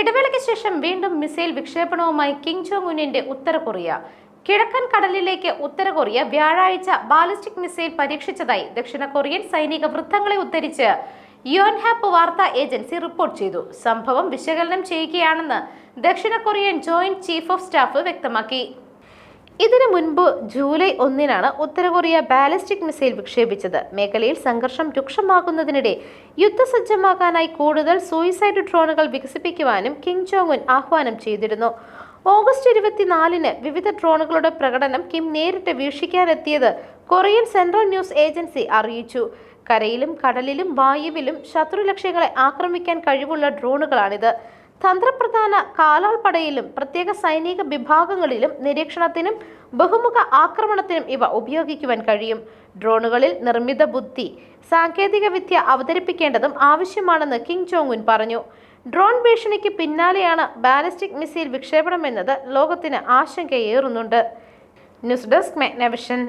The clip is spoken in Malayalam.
ഇടവേളയ്ക്ക് ശേഷം വീണ്ടും മിസൈൽ വിക്ഷേപണവുമായി കിങ് ജോങ് ഉന്നിന്റെ ഉത്തര കൊറിയ. കിഴക്കൻ കടലിലേക്ക് ഉത്തര കൊറിയ വ്യാഴാഴ്ച ബാലിസ്റ്റിക് മിസൈൽ പരീക്ഷിച്ചതായി ദക്ഷിണ കൊറിയൻ സൈനിക വൃത്തങ്ങളെ ഉദ്ധരിച്ച് യോൻഹാപ്പ് വാർത്താ ഏജൻസി റിപ്പോർട്ട് ചെയ്തു. സംഭവം വിശകലനം ചെയ്യുകയാണെന്ന് ദക്ഷിണ Korean joint chief of staff വ്യക്തമാക്കി. ഇതിനു മുൻപ് ജൂലൈ ഒന്നിനാണ് ഉത്തര കൊറിയ ബാലിസ്റ്റിക് മിസൈൽ വിക്ഷേപിച്ചത്. മേഖലയിൽ സംഘർഷം രൂക്ഷമാകുന്നതിനിടെ യുദ്ധസജ്ജമാക്കാനായി കൂടുതൽ സൂയിസൈഡ് ഡ്രോണുകൾ വികസിപ്പിക്കുവാനും കിം ജോങ് ഉൻ ആഹ്വാനം ചെയ്തിരുന്നു. ഓഗസ്റ്റ് ഇരുപത്തിനാലിന് വിവിധ ഡ്രോണുകളുടെ പ്രകടനം കിം നേരിട്ട് വീക്ഷിക്കാനെത്തിയത് കൊറിയൻ സെൻട്രൽ ന്യൂസ് ഏജൻസി അറിയിച്ചു. കരയിലും കടലിലും വായുവിലും ശത്രു ലക്ഷ്യങ്ങളെ ആക്രമിക്കാൻ കഴിവുള്ള ഡ്രോണുകളാണിത്. തന്ത്രപ്രധാന കാലാൾപ്പടയിലും പ്രത്യേക സൈനിക വിഭാഗങ്ങളിലും നിരീക്ഷണത്തിനും ബഹുമുഖ ആക്രമണത്തിനും ഇവ ഉപയോഗിക്കുവാൻ കഴിയും. ഡ്രോണുകളിൽ നിർമ്മിത ബുദ്ധി സാങ്കേതിക വിദ്യ അവതരിപ്പിക്കേണ്ടതും ആവശ്യമാണെന്ന് കിങ് ഉൻ പറഞ്ഞു. ഡ്രോൺ ഭീഷണിക്ക് പിന്നാലെയാണ് ബാലിസ്റ്റിക് മിസൈൽ വിക്ഷേപണമെന്നത് ലോകത്തിന് ആശങ്കയേറുന്നുണ്ട്. News desk മെഗ്നവിഷൻ